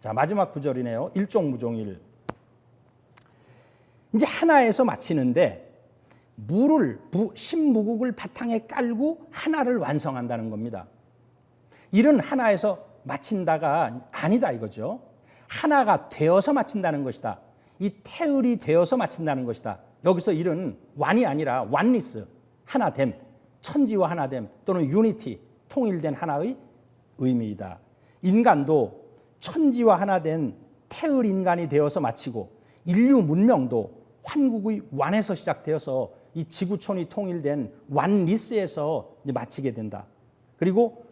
자, 마지막 구절이네요. 일종무종일. 이제 하나에서 마치는데 물을 부, 신무국을 바탕에 깔고 하나를 완성한다는 겁니다. 일은 하나에서 마친다가 아니다 이거죠. 하나가 되어서 마친다는 것이다. 이 태을이 되어서 마친다는 것이다. 여기서 일은 완이 아니라 완리스, 하나됨, 천지와 하나됨 또는 유니티, 통일된 하나의 의미이다. 인간도 천지와 하나 된 태을 인간이 되어서 마치고 인류 문명도 환국의 완에서 시작되어서 이 지구촌이 통일된 완리스에서 마치게 된다. 그리고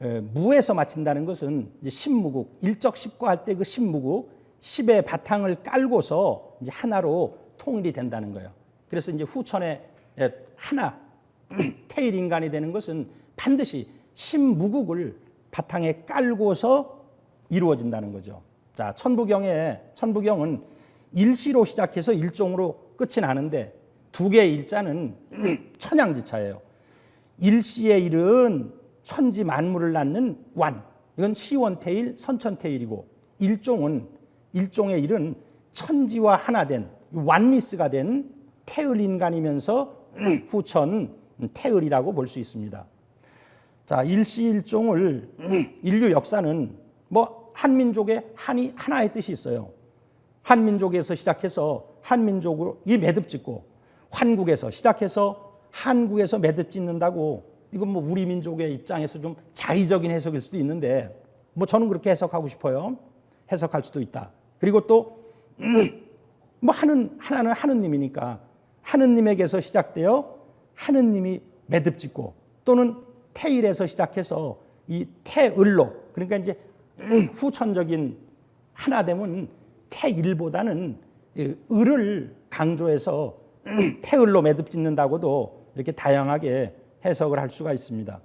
에, 무에서 마친다는 것은 신무국 일적 십과 할 때 그 신무국 십의 바탕을 깔고서 이제 하나로 통일이 된다는 거예요. 그래서 이제 후천에 에, 하나 태일 인간이 되는 것은 반드시 신무국을 바탕에 깔고서 이루어진다는 거죠. 자, 천부경에 천부경은 일시로 시작해서 일종으로 끝이 나는데 두 개의 일자는 천양지차예요. 일시의 일은 천지 만물을 낳는 완. 이건 시원태일, 선천태일이고 일종은 일종의 일은 천지와 하나 된 완리스가 된 태을 인간이면서 후천 태을이라고 볼 수 있습니다. 자, 일시일종을 인류 역사는 뭐 한민족의 한이 하나의 뜻이 있어요. 한민족에서 시작해서 한민족이 매듭 짓고 환국에서 시작해서 한국에서 매듭 짓는다고 이건 뭐 우리 민족의 입장에서 좀 자의적인 해석일 수도 있는데 뭐 저는 그렇게 해석하고 싶어요. 해석할 수도 있다. 그리고 또 뭐 하는 하나는 하느님이니까 하느님에게서 시작되어 하느님이 매듭 짓고 또는 태일에서 시작해서 이 태을로 그러니까 이제 후천적인 하나됨은 태일보다는 을을 강조해서 태을로 매듭 짓는다고도 이렇게 다양하게 해석을 할 수가 있습니다.